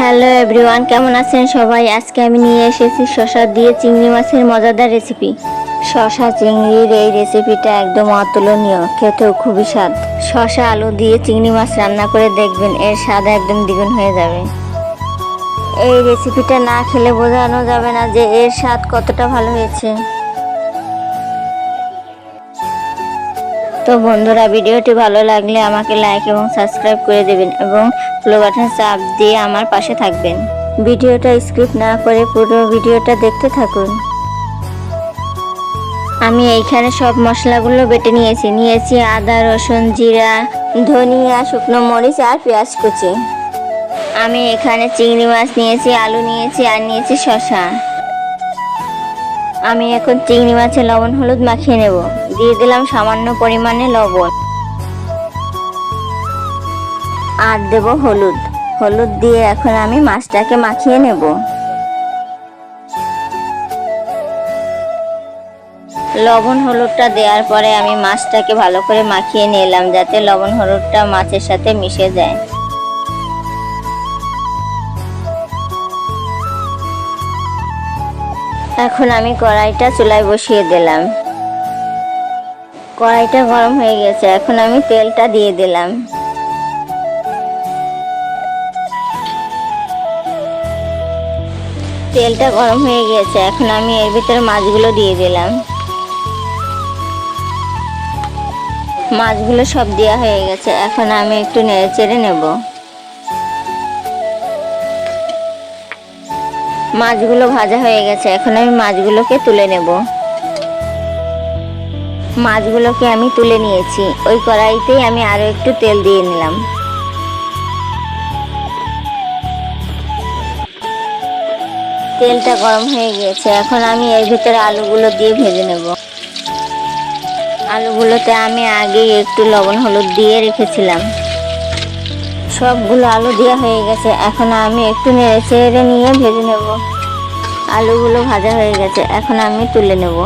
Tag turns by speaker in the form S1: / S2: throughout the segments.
S1: Hello everyone, কেমন আছেন সবাই? আজকে আমি নিয়ে এসেছি শশা দিয়ে চিংড়ি মাছের মজাদার রেসিপি শশা চিংড়ির এই রেসিপিটা একদম অতুলনীয়, খেতেও খুবই স্বাদ। শশা আলু দিয়ে চিংড়ি মাছ রান্না করে দেখবেন, এর স্বাদ একদম দ্বিগুণ হয়ে যাবে। এই রেসিপিটা না খেলে বোঝানো যাবে না যে এর স্বাদ কতটা ভালো হয়েছে। তো বন্ধুরা, ভিডিওটি ভালো লাগলে আমাকে লাইক এবং সাবস্ক্রাইব করে দেবেন এবং ফলো বাটন চাপ দিয়ে আমার পাশে থাকবেন। ভিডিওটা স্কিপ না করে পুরো ভিডিওটা দেখতে থাকুন। আমি এইখানে সব মশলাগুলো বেটে নিয়েছি। নিয়েছি আদা, রসুন, জিরা, ধনিয়া, শুকনো মরিচ আর পেঁয়াজ কুচি। আমি এখানে চিংড়ি মাছ নিয়েছি, আলু নিয়েছি আর নিয়েছি শসা। আমি এখন চিংড়ি মাছে লবণ হলুদ মাখিয়ে নেব। দিয়ে দিলাম সামান্য পরিমাণে লবণ। আর দেব হলুদ। হলুদ দিয়ে এখন আমি মাছটাকে মাখিয়ে নেব। লবণ হলুদটা দেওয়ার পরে আমি মাছটাকে ভালো করে মাখিয়ে নিলাম, যাতে লবণ হলুদটা মাছের সাথে মিশে যায়। এখন আমি কড়াইটা চুলায় বসিয়ে দিলাম। কড়াইটা গরম হয়ে গেছে, এখন আমি তেলটা দিয়ে দিলাম। তেলটা গরম হয়ে গেছে, এখন আমি এর ভিতরে মাছগুলো দিয়ে দিলাম। মাছগুলো সব দেওয়া হয়ে গেছে, এখন আমি একটু নেড়ে চেড়ে নেব। মাছগুলো ভাজা হয়ে গেছে, এখন আমি মাছগুলোকে তুলে নেব। মাছগুলোকে আমি তুলে নিয়েছি, ওই কড়াইতেই আমি আরও একটু তেল দিয়ে নিলাম। তেলটা গরম হয়ে গিয়েছে। এখন আমি এর ভিতরে আলুগুলো দিয়ে ভেজে নেব। আলুগুলোতে আমি আগেই একটু লবণ, হলুদ দিয়ে রেখেছিলাম। সবগুলো আলু দেওয়া হয়ে গেছে। এখন আমি একটু নেড়ে চেড়ে নিয়ে ভেজে নেব। আলুগুলো ভাজা হয়ে গেছে। এখন আমি তুলে নেব।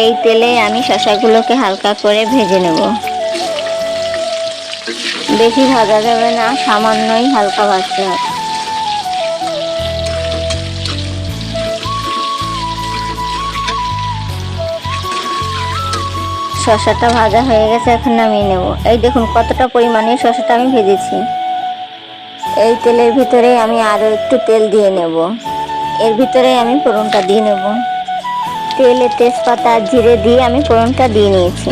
S1: এই তেলে আমি শশাগুলোকে হালকা করে ভেজে নেব। বেশি ভাজা যাবে না, সামান্যই হালকা ভাজতে হবে। শশাটা ভাজা হয়ে গেছে, এখন নামিয়ে নেব। এই দেখুন কতটা পরিমাণে শশাটা আমি ভেজেছি। এই তেলের ভিতরে আমি আরও একটু তেল দিয়ে নেব। এর ভিতরে আমি ফোড়নটা দিয়ে নেব। তেলে তেজপাতা, জিরে দিয়ে আমি ফোড়নটা দিয়ে নিয়েছি।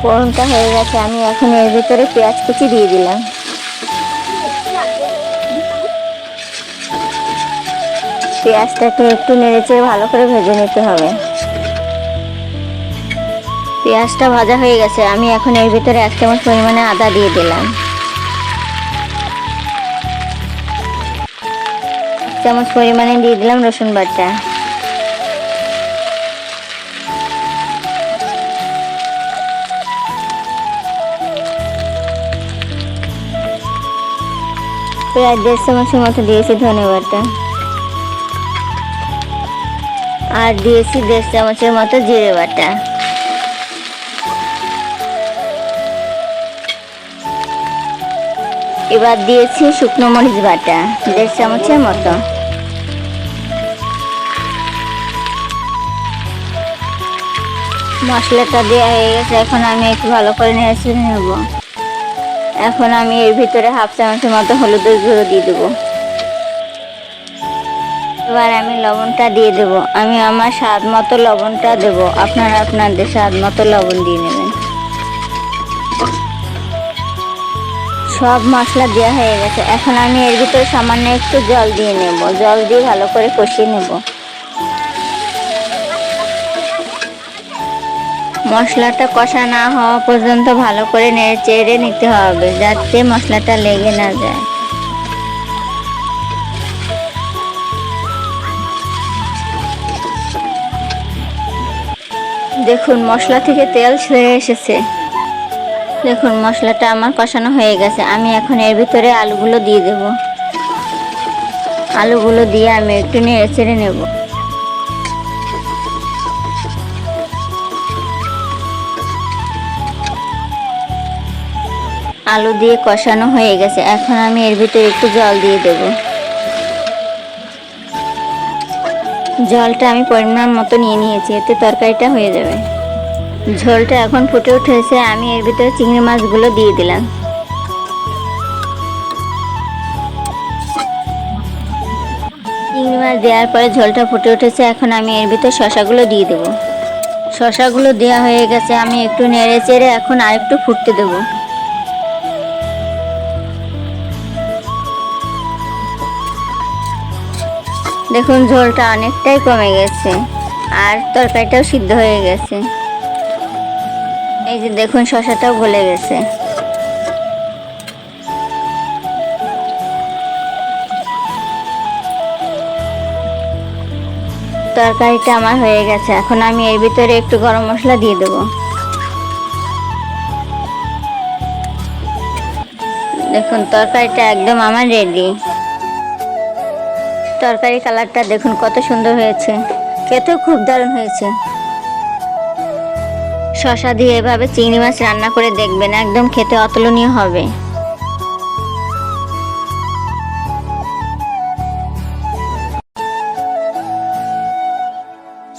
S1: ফোড়নটা হয়ে গেছে, আমি এখন এর ভিতরে পেঁয়াজ কুচি দিয়ে দিলাম। পেঁয়াজটাকে একটু নেড়েচে ভালো করে ভেজে নিতে হবে। পেঁয়াজটা ভাজা হয়ে গেছে, আমি এখন এর ভিতরে এক চামচ পরিমাণে আদা দিয়ে দিলাম। চামচ পরিমাণে দিয়ে দিলাম রসুন বাটা। প্রায় দেড় চামচের মতো দিয়েছি ধনে বাটা। আর দিয়েছি দেড় চামচের মতো জিরে বাটা। এবার দিয়েছি শুকনো মরিচ বাটা, দেড় চামচের মতো। মশলাটা দেওয়া হয়ে গেছে, এখন আমি একটু ভালো করে নেড়ে নেব। এখন আমি এর ভিতরে হাফ চামচের মতো হলুদের গুঁড়ো দিয়ে দেবো। এবার আমি লবণটা দিয়ে দেব। আমি আমার স্বাদ মতো লবণটা দেব। আপনারা আপনাদের স্বাদ মতো লবণ দিয়ে নেবেন। সব মশলা দেওয়া হয়ে গেছে। এখন আমি এর ভিতরে সামান্য একটু জল দিয়ে নেব। জল দিয়ে ভালো করে কষিয়ে নেব। মশলাটা কষা না হওয়া পর্যন্ত ভালো করে নেড়ে চেড়ে নিতে হবে, যাতে মশলাটা লেগে না যায়। দেখুন, মশলা থেকে তেল ছেড়ে এসেছে। দেখুন, মশলাটা আমার কষানো হয়ে গেছে। আমি এখন এর ভিতরে আলুগুলো দিয়ে দেব। আলুগুলো দিয়ে আমি একটু নেড়ে ছেড়ে নেব। আলু দিয়ে কষানো হয়ে গেছে। এখন আমি এর ভিতরে একটু জল দিয়ে দেবো। জলটা আমি পরিমাণ মতো নিয়ে নিয়েছি, এতে তরকারিটা হয়ে যাবে। ঝোলটা এখন ফুটে উঠেছে, আমি এর ভিতরে চিংড়ি মাছগুলো দিয়ে দিলাম। চিংড়ি মাছ দেওয়ার পরে ঝোলটা ফুটে উঠেছে, এখন আমি এর ভিতর শশাগুলো দিয়ে দেব। শশাগুলো দেওয়া হয়ে গেছে, আমি একটু নেড়ে চেড়ে এখন আরেকটু ফুটতে দেবো। দেখুন, ঝোলটা অনেকটাই কমে গেছে আর তরকারিটাও সিদ্ধ হয়ে গেছে। এই যে দেখুন শশাটাও গলে গেছে। তরকারিটা আমার হয়ে গেছে। এখন আমি এর ভিতরে একটু গরম মশলা দিয়ে দেবো। দেখুন, তরকারিটা একদম আমার রেডি তরকারি কালারটা দেখুন কত সুন্দর হয়েছে। খেতেও খুব দারুণ হয়েছে। শশা দিয়ে এভাবে চিংড়ি মাছ রান্না করে দেখবেন, একদম খেতে অতুলনীয় হবে।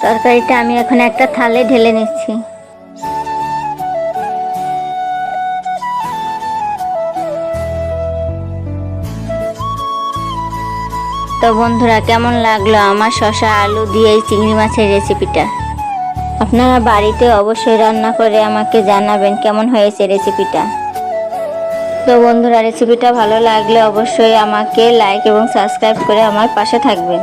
S1: তরকারিটা আমি এখন একটা থালে ঢেলে নিচ্ছি। তো বন্ধুরা, কেমন লাগল আমার শশা আলু দিয়ে এই চিংড়ি মাছের রেসিপিটা? আপনারা বাড়িতে অবশ্যই রান্না করে আমাকে জানাবেন কেমন হয়েছে রেসিপিটা। তো বন্ধুরা, রেসিপিটা ভালো লাগলে অবশ্যই আমাকে লাইক এবং সাবস্ক্রাইব করে আমার পাশে থাকবেন।